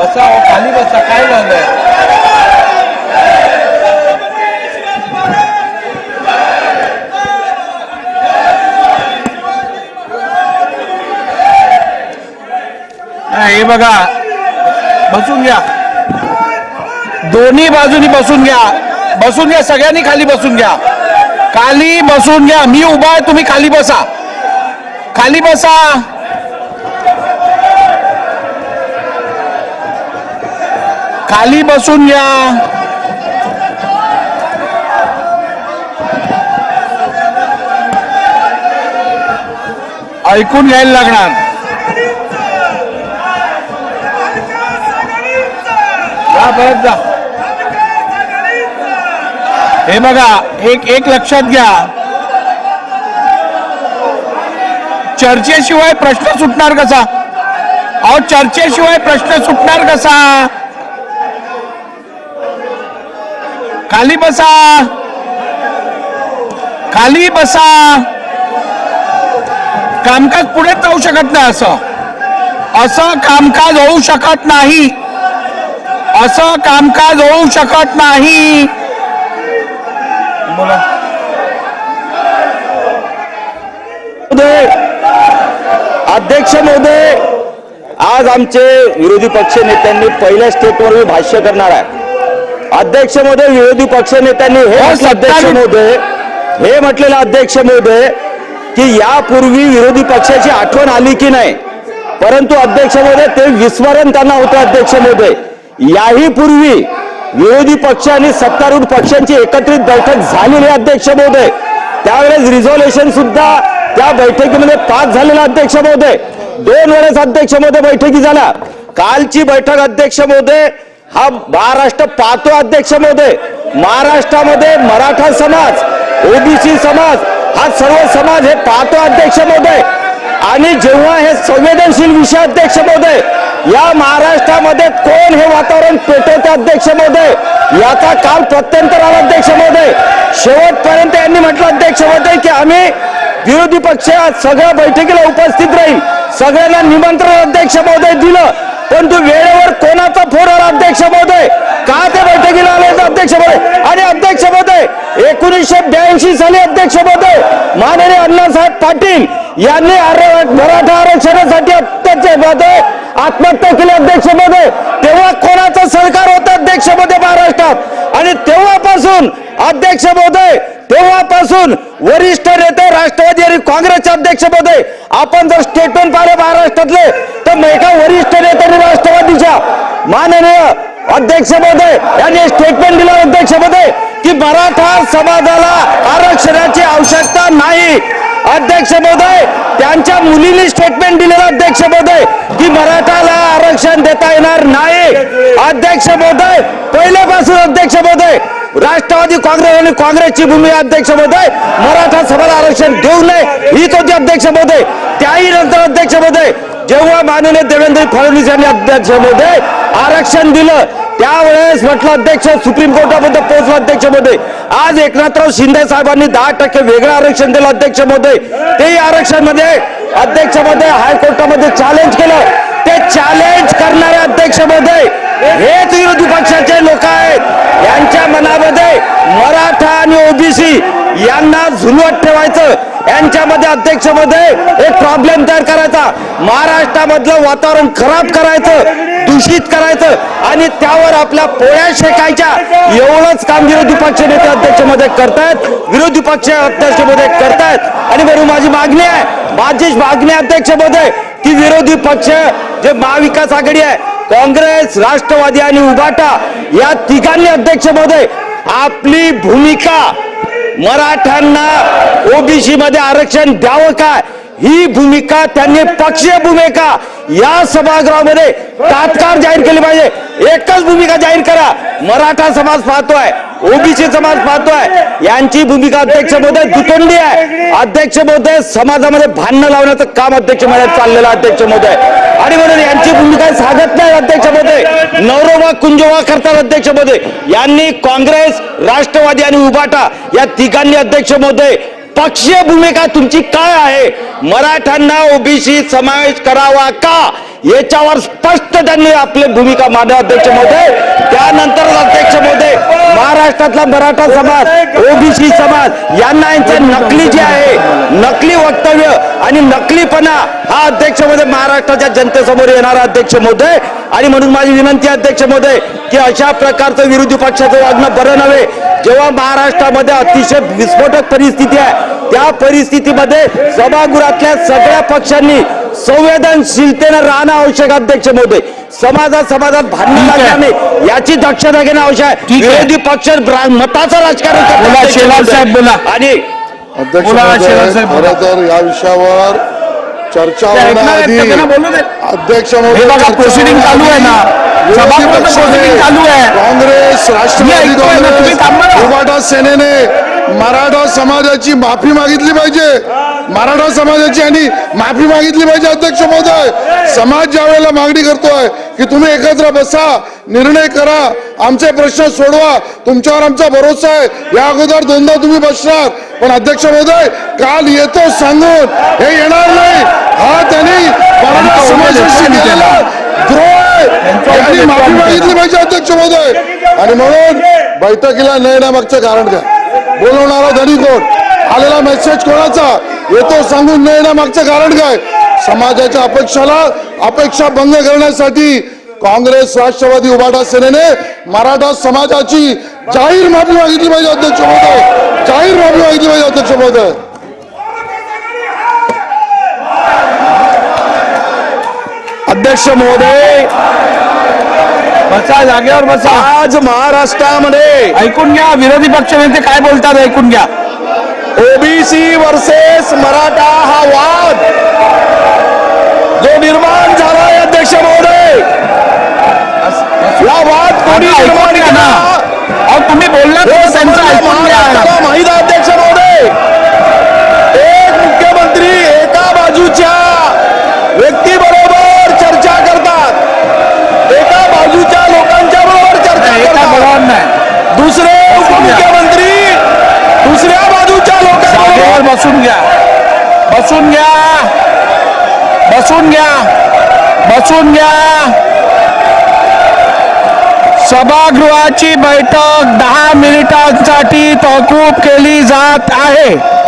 बसा हो, खाली बसा काय झालंय हे बघा बसून घ्या. दोन्ही बाजूनी बसून घ्या. बसून घ्या सगळ्यांनी खाली बसून घ्या. खाली बसून घ्या. मी उभा आहे तुम्ही खाली बसा. खाली बसा. खाली बसून घ्या ऐकून घ्यायला लागणार. जा परत जा. हे बघा एक एक लक्षात घ्या. चर्चेशिवाय प्रश्न सुटणार कसा? अहो चर्चेशिवाय प्रश्न सुटणार कसा? खाली बसा. खाली बसा. कामकाज पुढे जाऊ शकत नाही असं. असं कामकाज होऊ शकत नाही. असं कामकाज होऊ शकत नाही. बोला. अध्यक्ष महोदय आज आमचे विरोधी पक्ष नेत्यांनी पहिल्या स्टेटवर मी भाष्य करणार आहे. अध्यक्ष महोदय विरोधी पक्ष नेत्यांनी हे हो, अध्यक्ष महोदय हे म्हटलेलं अध्यक्ष महोदय की यापूर्वी विरोधी पक्षाची आठवण आली की नाही? परंतु अध्यक्ष महोदय ते विस्मरण त्यांना होतं अध्यक्ष महोदय याही पूर्वी विरोधी पक्ष आणि सत्तारूढ पक्षांची एकत्रित बैठक झालेली अध्यक्ष महोदय त्यावेळेस रिझॉल्युशन सुद्धा त्या बैठकीमध्ये पास झालेला अध्यक्ष महोदय दोन वेळेस अध्यक्ष महोदय बैठकी झाल्या. कालची बैठक अध्यक्ष महोदय हा महाराष्ट्र पाहतो अध्यक्ष महोदय महाराष्ट्रामध्ये मराठा समाज ओबीसी समाज हा सर्व समाज हे पाहतो अध्यक्ष महोदय आणि जेव्हा हे संवेदनशील विषय अध्यक्ष महोदय या महाराष्ट्रामध्ये कोण हे वातावरण पेटवते अध्यक्ष महोदय याचा काल प्रत्यंतर आला अध्यक्ष महोदय शेवटपर्यंत यांनी म्हटलं अध्यक्ष महोदय की आम्ही विरोधी पक्ष सगळ्या बैठकीला उपस्थित राहील. सगळ्यांना निमंत्रण अध्यक्ष महोदय दिलं. परंतु वेळेवर कोणाचा फोन आला? अध्यक्ष महोदय. का ते बैठकीला आले अध्यक्ष महोदय? आणि अध्यक्ष महोदय एकोणीसशे ब्याऐंशी साली अध्यक्ष महोदय माननीय अण्णासाहेब पाटील यांनी मराठा आरक्षणासाठी अध्यक्ष महोदय आत्महत्या केली अध्यक्ष महोदय. तेव्हा कोणाचं सरकार अध्यक्षपदे अध्यक्ष महोदय महाराष्ट्रात. आणि तेव्हापासून अध्यक्ष महोदय तेव्हापासून वरिष्ठ नेते राष्ट्रवादी आणि काँग्रेसचे अध्यक्ष महोदय आपण जर स्टेटमेंट पाहिले महाराष्ट्रातले तर एका वरिष्ठ नेत्यांनी राष्ट्रवादीच्या माननीय अध्यक्ष महोदय यांनी स्टेटमेंट दिलं अध्यक्ष महोदय की मराठा समाजाला आरक्षणाची आवश्यकता नाही. अध्यक्ष महोदय त्यांच्या मुलींनी स्टेटमेंट दिलेलं अध्यक्ष महोदय की मराठाला आरक्षण देता येणार नाही. अध्यक्ष महोदय पहिल्यापासून अध्यक्ष महोदय राष्ट्रवादी काँग्रेस आणि काँग्रेसची भूमिका अध्यक्ष महोदय. मराठा समाज आरक्षण देऊ नये हीच होती अध्यक्ष महोदय. त्याही नंतर अध्यक्ष महोदय जेव्हा माननीय देवेंद्र फडणवीस यांनी अध्यक्ष महोदय आरक्षण दिलं त्यावेळेस म्हटलं अध्यक्ष सुप्रीम कोर्टामध्ये पोहोचलं अध्यक्ष महोदय आज एकनाथराव शिंदे साहेबांनी दहा टक्के वेगळं आरक्षण दिलं अध्यक्ष महोदय तेही आरक्षणमध्ये अध्यक्ष महोदय हायकोर्टामध्ये चॅलेंज केलं. ते चॅलेंज करणारे अध्यक्ष महोदय हेच विरोधी पक्षाचे लोक आहेत. यांच्या मनामध्ये मराठा आणि ओबीसी यांना झुलवत ठेवायचं. यांच्यामध्ये अध्यक्षमध्ये एक प्रॉब्लेम तयार करायचा. महाराष्ट्रामधलं वातावरण खराब करायचं. दूषित करायचं आणि त्यावर आपल्या पोळ्या शेकायच्या. एवढंच काम विरोधी पक्ष नेते अध्यक्षमध्ये करतायत. विरोधी पक्ष अध्यक्षमध्ये करतायत. आणि म्हणून माझी मागणी आहे माझी मागणी अध्यक्षमध्ये ती की विरोधी पक्ष जे महाविकास आघाडी आहे काँग्रेस राष्ट्रवादी आणि उभाटा या तिघांनी अध्यक्षमध्ये आपली भूमिका मराठ्यांना ओबीसी मध्ये आरक्षण द्यावं काय ही भूमिका त्यांनी पक्षीय भूमिका या सभागृहामध्ये तात्काळ जाहीर केली पाहिजे. एकच भूमिका जाहीर करा. मराठा समाज पाहतोय ओबीसी समाज पाहतोय. यांची भूमिका अध्यक्ष महोदय दुतोंडी आहे. अध्यक्ष महोदय समाजामध्ये भांडणं लावण्याचं काम अध्यक्ष महोदय चाललेलं अध्यक्ष महोदय. आणि म्हणून यांची भूमिका सांगत नाही अध्यक्ष महोदय. नवरोबा कुंजोबा करतात अध्यक्ष महोदय. यांनी काँग्रेस राष्ट्रवादी आणि उभाटा या तिघांनी अध्यक्ष महोदय पक्षीय भूमिका तुमची काय आहे? मराठ्यांना ओबीसी समावेश करावा का? याच्यावर स्पष्ट त्यांनी आपली भूमिका मांडली अध्यक्ष महोदय. त्यानंतर अध्यक्ष महोदय महाराष्ट्रातला मराठा समाज ओबीसी समाज यांना यांचे नकली जे आहे नकली वक्तव्य आणि नकलीपणा हा अध्यक्ष महोदय महाराष्ट्राच्या जनतेसमोर येणारा अध्यक्ष महोदय. आणि म्हणून माझी विनंती अध्यक्ष महोदय की अशा प्रकारचं विरोधी पक्षाचं वागणं बरं नव्हे. जेव्हा महाराष्ट्रामध्ये अतिशय विस्फोटक परिस्थिती आहे त्या परिस्थितीमध्ये सभागृहातल्या सगळ्या पक्षांनी संवेदनशीलतेनं राहणं आवश्यक आहे, अध्यक्ष महोदय समाजात समाजात भांडण. लागणार नाही याची दक्षता घेणं आवश्यक आहे. विरोधी पक्ष मताचं राजकारण करतात, बोला, अध्यक्ष शेलार महोदय. साहेब, बोला. आणि अध्यक्ष. खरं तर या विषयावर चर्चा होण्याआधी. अध्यक्ष महोदय proceeding चालू आहे ना. काँग्रेस राष्ट्रवादी. काँग्रेस सेनेने मराठा समाजाची माफी मागितली पाहिजे. मराठा समाजाची आणि माफी मागितली पाहिजे अध्यक्ष महोदय. समाज ज्या वेळेला मागणी करतोय की तुम्ही एकत्र बसा निर्णय करा आमचे प्रश्न सोडवा तुमच्यावर आमचा भरोसा आहे. या अगोदर दोनदा तुम्ही बसणार. पण अध्यक्ष महोदय काल येतो सांगून हे येणार नाही. हा त्यांनी मराठा समाजाशी केलेला द्रोह माफी केला. मागितली पाहिजे अध्यक्ष महोदय. आणि म्हणून बैठकीला न येण्यामागचं कारण काय बोलवणारा धनी कोण आलेला मेसेज कोणाचा? येतो सांगून न येण्यामागचं कारण काय? समाजाच्या अपेक्षाला अपेक्षा भंग करण्यासाठी काँग्रेस राष्ट्रवादी उभाटा सेनेने मराठा समाजाची जाहीर माफी मागितली पाहिजे अध्यक्ष महोदय. जाहीर माफी मागितली पाहिजे अध्यक्ष महोदय. अध्यक्ष महोदय बसा जागेवर बसा. आज महाराष्ट्रामध्ये ऐकून घ्या विरोधी पक्ष नेते काय बोलतात ऐकून घ्या. ओबीसी वर्सेस मराठा हा वाद जो निर्माण झालाय अध्यक्ष महोदय. या वाद कोणी ऐकून निर्माण घ्या ना. केला? तुम्ही हे महाराष्ट्राला माहीत आहे, बसून घ्या. बसून घ्या. बसून घ्या. सभागृहाची बैठक दहा मिनिटांसाठी तहकूब केली जात आहे.